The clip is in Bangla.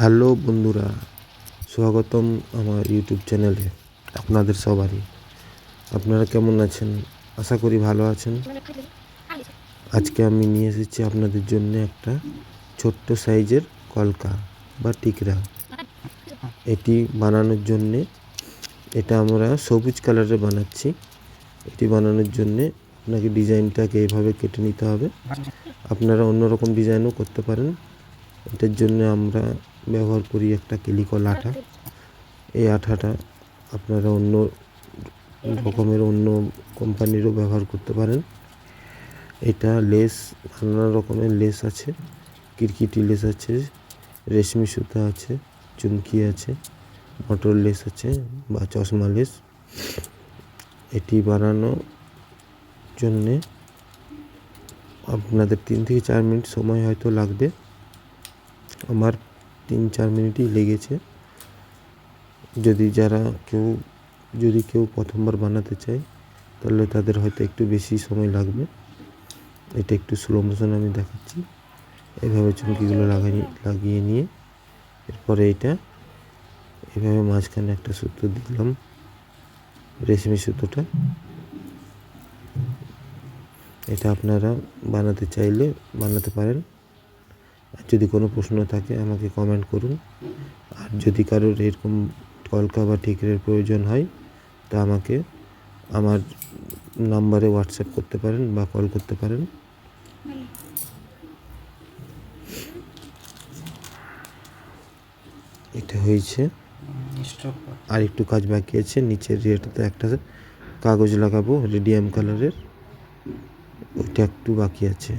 হ্যালো বন্ধুরা, স্বাগতম আমার ইউটিউব চ্যানেলে আপনাদের সবারই। আপনারা কেমন আছেন? আশা করি ভালো আছেন। আজকে আমি নিয়ে এসেছি আপনাদের জন্য একটা ছোট্ট সাইজের কলকা বা টিকরা। এটি বানানোর জন্যে, এটা আমরা সবুজ কালারে বানাচ্ছি। এটি বানানোর জন্যে আপনাকে ডিজাইনটাকে এইভাবে কেটে নিতে হবে। আপনারা অন্যরকম ডিজাইনও করতে পারেন। এটার জন্য আমরা ব্যবহার করি একটা কেলিকল আঠা এই আঠাটা আপনারা অন্য রকমের অন্য কোম্পানিরও ব্যবহার করতে পারেন। এটা লেস, নানা রকমের লেস আছে। কিরকিটি লেস আছে, রেশমি সুতা আছে, চুমকি আছে, মটর লেস আছে বা চশমা লেস। এটি বানানোর জন্যে আপনাদের তিন থেকে চার মিনিট সময় হয়তো লাগবে। আমার তিন চার মিনিটই লেগেছে। যদি যারা কেউ, যদি কেউ প্রথমবার বানাতে চায়, তাহলে তাদের হয়তো একটু বেশি সময় লাগবে। এটা একটু স্লো মোশন আমি দেখাচ্ছি। এভাবে চুমকিগুলো লাগাই, লাগিয়ে নিয়ে এরপরে এটা, এভাবে মাঝখানে একটা সুতো দিলাম, রেশমি সুতোটা এটা আপনারা বানাতে চাইলে বানাতে পারেন। যদি কোনো প্রশ্ন থাকে আমাকে কমেন্ট করুন। আর যদি কারোর এরকম কলকা বা ঠিকরের প্রয়োজন হয়, তা আমাকে আমার নাম্বারে হোয়াটসঅ্যাপ করতে পারেন বা কল করতে পারেন। এটা হয়েছে। আর একটু কাজ বাকি আছে, নিচের ইয়েটাতে একটা কাগজ লাগাবো রেডিয়াম কালারের ওইটা একটু বাকি আছে।